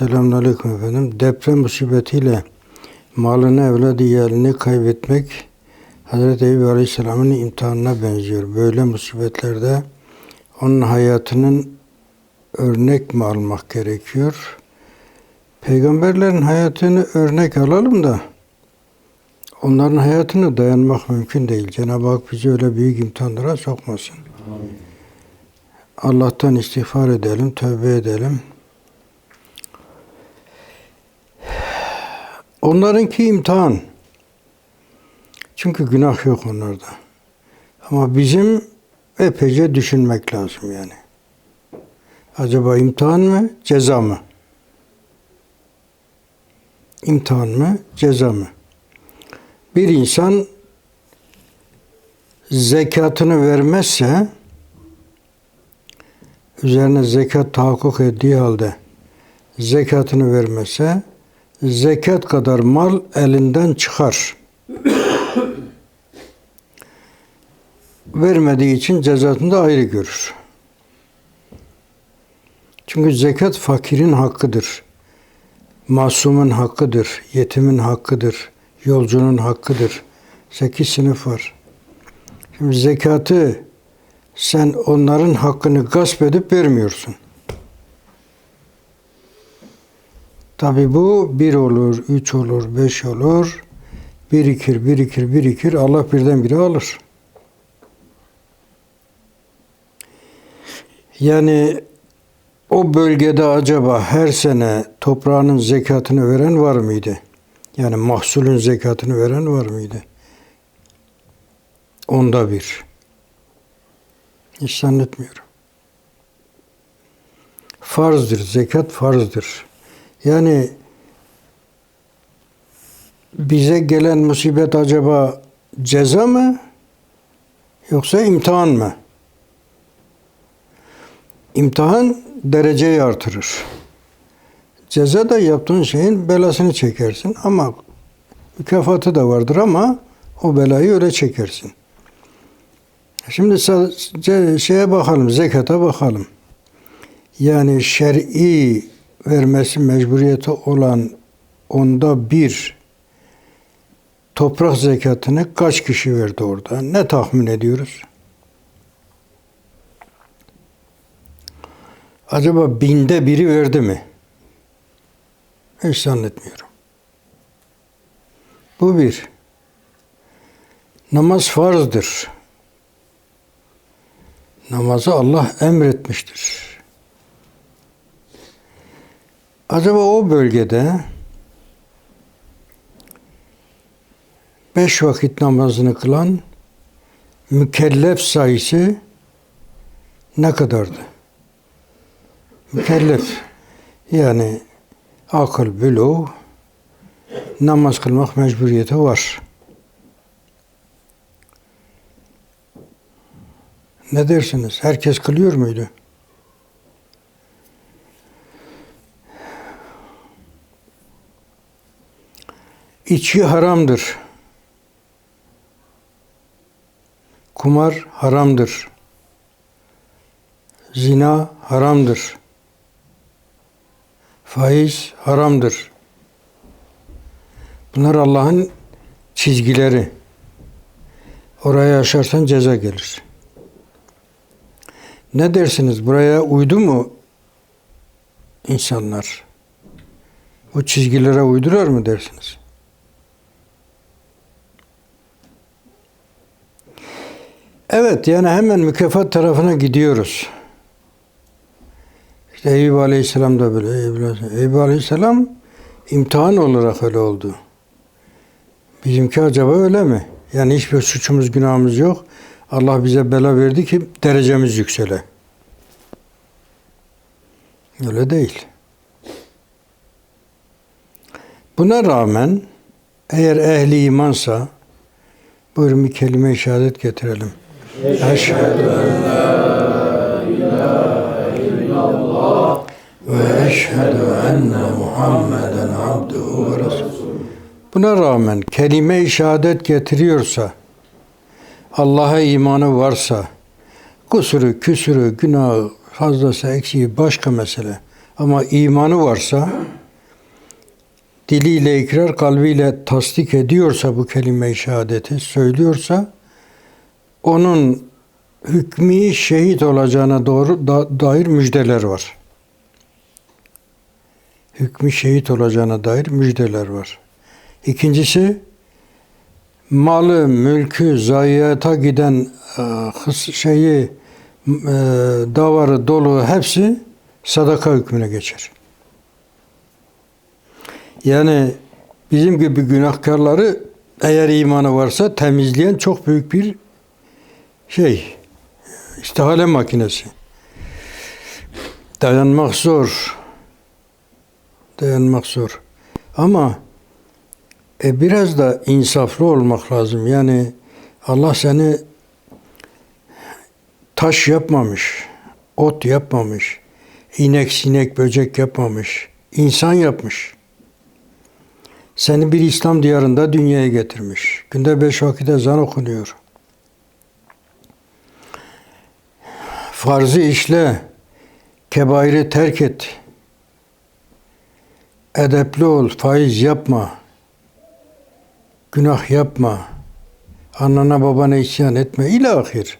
Selamünaleyküm efendim. Deprem musibetiyle malını, evladı, iyalini kaybetmek Hazreti Eyüp Aleyhisselam'ın imtihanına benziyor. Böyle musibetlerde onun hayatının örnek mi almak gerekiyor? Peygamberlerin hayatını örnek alalım da onların hayatına dayanmak mümkün değil. Cenab-ı Hak bizi öyle büyük imtihanlara sokmasın. Allah'tan istiğfar edelim, tövbe edelim. Onlarınki imtihan. Çünkü günah yok onlarda. Ama bizim epeyce düşünmek lazım yani. Acaba imtihan mı, ceza mı? İmtihan mı, ceza mı? Bir insan zekatını vermezse üzerine zekat tahakkuk ettiği halde zekatını vermezse zekat kadar mal elinden çıkar. Vermediği için cezasını da ayrı görür. Çünkü zekat fakirin hakkıdır. Masumun hakkıdır, yetimin hakkıdır, yolcunun hakkıdır. Sekiz sınıf var. Şimdi zekatı sen onların hakkını gasp edip vermiyorsun. Tabi bu bir olur, üç olur, beş olur. Birikir, birikir, birikir. Allah birdenbire alır. Yani o bölgede acaba her sene toprağının zekatını veren var mıydı? Yani mahsulün zekatını veren var mıydı? Onda bir. Hiç zannetmiyorum. Farzdır, zekat farzdır. Yani bize gelen musibet acaba ceza mı yoksa imtihan mı? İmtihan dereceyi artırır. Ceza da yaptığın şeyin belasını çekersin ama mükafatı da vardır ama o belayı öyle çekersin. Şimdi şeye bakalım, zekata bakalım. Yani şer'i vermesi mecburiyeti olan onda bir toprak zekatını kaç kişi verdi orada? Ne tahmin ediyoruz? Acaba binde biri verdi mi? Hiç zannetmiyorum. Bu bir. Namaz farzdır. Namazı Allah emretmiştir. Acaba o bölgede beş vakit namazını kılan mükellef sayısı ne kadardı? Mükellef yani akıl, büluğ, namaz kılmak mecburiyeti var. Ne dersiniz? Herkes kılıyor muydu? İçki haramdır. Kumar haramdır. Zina haramdır. Faiz haramdır. Bunlar Allah'ın çizgileri. Oraya aşarsan ceza gelir. Ne dersiniz? Buraya uydu mu insanlar? Bu çizgilere uydular mı dersiniz? Evet yani hemen mükafat tarafına gidiyoruz. İşte Eyüp Aleyhisselam da böyle. Eyüp Aleyhisselam imtihan olarak öyle oldu. Bizimki acaba öyle mi? Yani hiçbir suçumuz günahımız yok. Allah bize bela verdi ki derecemiz yüksele. Öyle değil. Buna rağmen eğer ehli imansa buyurun bir kelime-i şehadet getirelim. Eşhedü en la ilahe illallah ve eşhedü enne Muhammeden abduhu ve. Buna rağmen kelime-i şehadet getiriyorsa, Allah'a imanı varsa, kusuru, küsürü, günahı, fazlası, eksiği başka mesele. Ama imanı varsa, diliyle ikrar, kalbiyle tasdik ediyorsa bu kelime-i şehadeti, söylüyorsa, onun hükmü şehit olacağına doğru da, dair müjdeler var. Hükmü şehit olacağına dair müjdeler var. İkincisi, malı, mülkü, zayiata giden e, şeyi, e, davarı, dolu hepsi sadaka hükmüne geçer. Yani bizim gibi günahkarları eğer imanı varsa temizleyen çok büyük bir şey, istihale makinesi. Dayanmak zor. Dayanmak zor. Ama e, biraz da insaflı olmak lazım. Yani Allah seni taş yapmamış, ot yapmamış, inek, sinek, böcek yapmamış, insan yapmış. Seni bir İslam diyarında dünyaya getirmiş. Günde beş vakit ezan okunuyor. Farzı işle, kebairi terk et. Edepli ol, faiz yapma. Günah yapma. Annana babana isyan etme. İlahir.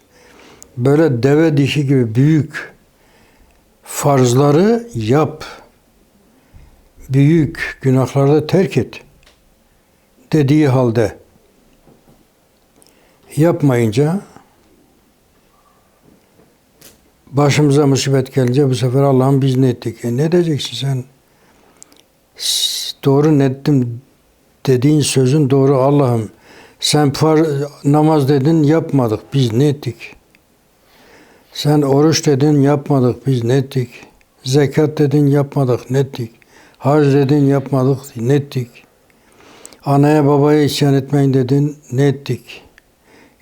Böyle deve dişi gibi büyük farzları yap. Büyük günahları terk et. Dediği halde yapmayınca başımıza musibet gelince bu sefer Allah'ım biz ne ettik? E ne diyeceksin sen? Doğru ne ettim dediğin sözün doğru Allah'ım. Sen far, namaz dedin yapmadık biz ne ettik? Sen oruç dedin yapmadık biz ne ettik? Zekat dedin yapmadık ne ettik? Hac dedin yapmadık ne ettik? Anaya babaya isyan etmeyin dedin ne ettik?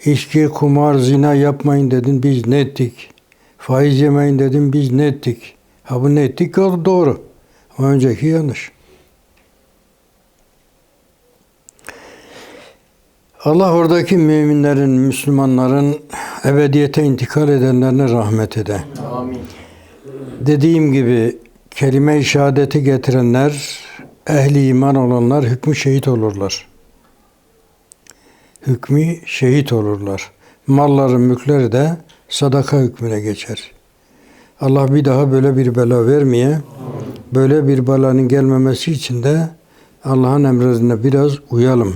İçki, kumar, zina yapmayın dedin biz ne ettik? Faiz yemeyin dedin biz ne ettik? Ha bu ne ettik? Doğru. Ama önceki yanlış. Allah oradaki müminlerin, Müslümanların ebediyete intikal edenlerine rahmet ede. Amin. Dediğim gibi kelime-i şehadeti getirenler, ehli iman olanlar hükmü şehit olurlar. Hükmü şehit olurlar. Malları, mülkleri de sadaka hükmüne geçer. Allah bir daha böyle bir bela vermeye, böyle bir belanın gelmemesi için de Allah'ın emrine biraz uyalım.